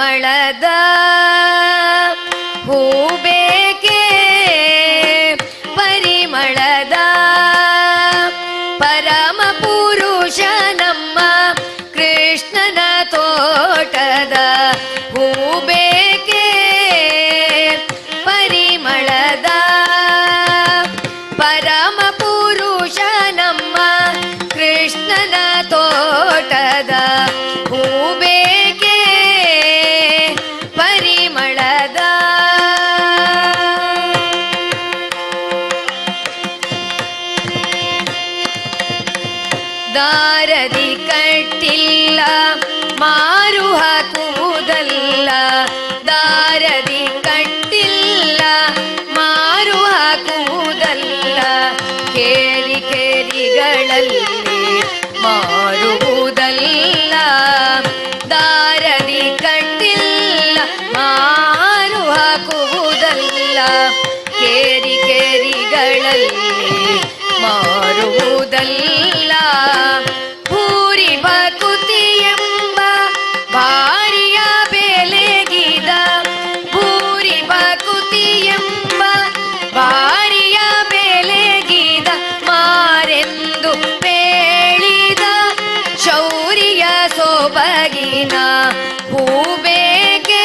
ಪರಿಮಳದ ಹೂಬೇಕೆ ಪರಿಮಳದ ಪರಮ ಪುರುಷ ನಮ್ಮ ಕೃಷ್ಣನ ತೋಟದ ಹೂಬೇಕೆ ಪರಿಮಳದ ಪರಮ ಪುರುಷ ನಮ್ಮ ಕೃಷ್ಣನ ತೋಟದ ದಾರದಿ ಕಟ್ಟಿಲ್ಲ ಮಾರು ಹಾಕುವುದಲ್ಲ ದಾರದಿ ಕಟ್ಟಿಲ್ಲ ಮಾರು ಹಾಕುವುದಲ್ಲ ಕೇರಿ ಕೇರಿಗಳಲ್ಲಿ ಮಾರುವುದಲ್ಲ. ದಾರದಿ ಕಟ್ಟಿಲ್ಲ ಮಾರು ಹಾಕುವುದಲ್ಲ ಕೇರಿ ಕೇರಿಗಳಲ್ಲಿ ಮಾರುವುದಲ್ಲ. ಸೊಬಗಿನ ಹೂಬೇಕೆ?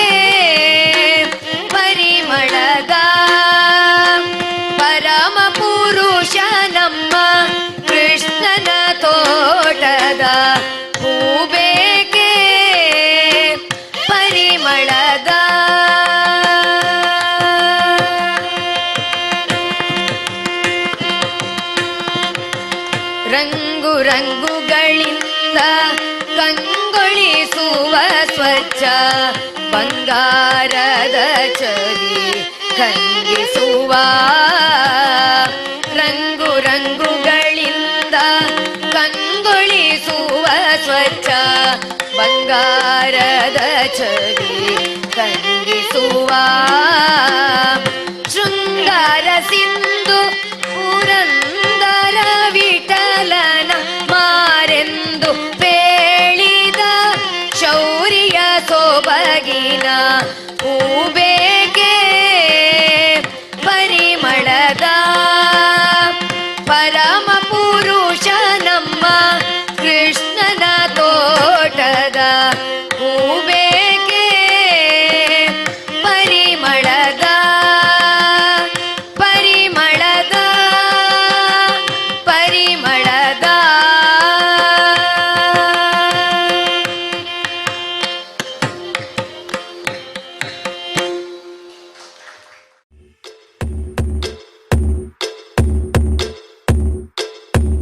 ಪರಿಮಳದ ಪರಮ ಪುರುಷ ನಮ್ಮ ಕೃಷ್ಣನ ತೋಟದ ಹೂಬೇಕೆ? ಪರಿಮಳದ ರಂಗು ರಂಗುಗಳಿಂದ ಕಂಗೊಳಿಸುವ ಸ್ವಚ್ಛ ಬಂಗಾರದ ಚವಿ ಕಂಗಿಸುವ ರಂಗು ರಂಗುಗಳಿಂದ ಕಂಗೊಳಿಸುವ ಸ್ವಚ್ಛ ಬಂಗಾರದ ಚವಿ ಕಂಗಿಸುವ লাগিলা উবে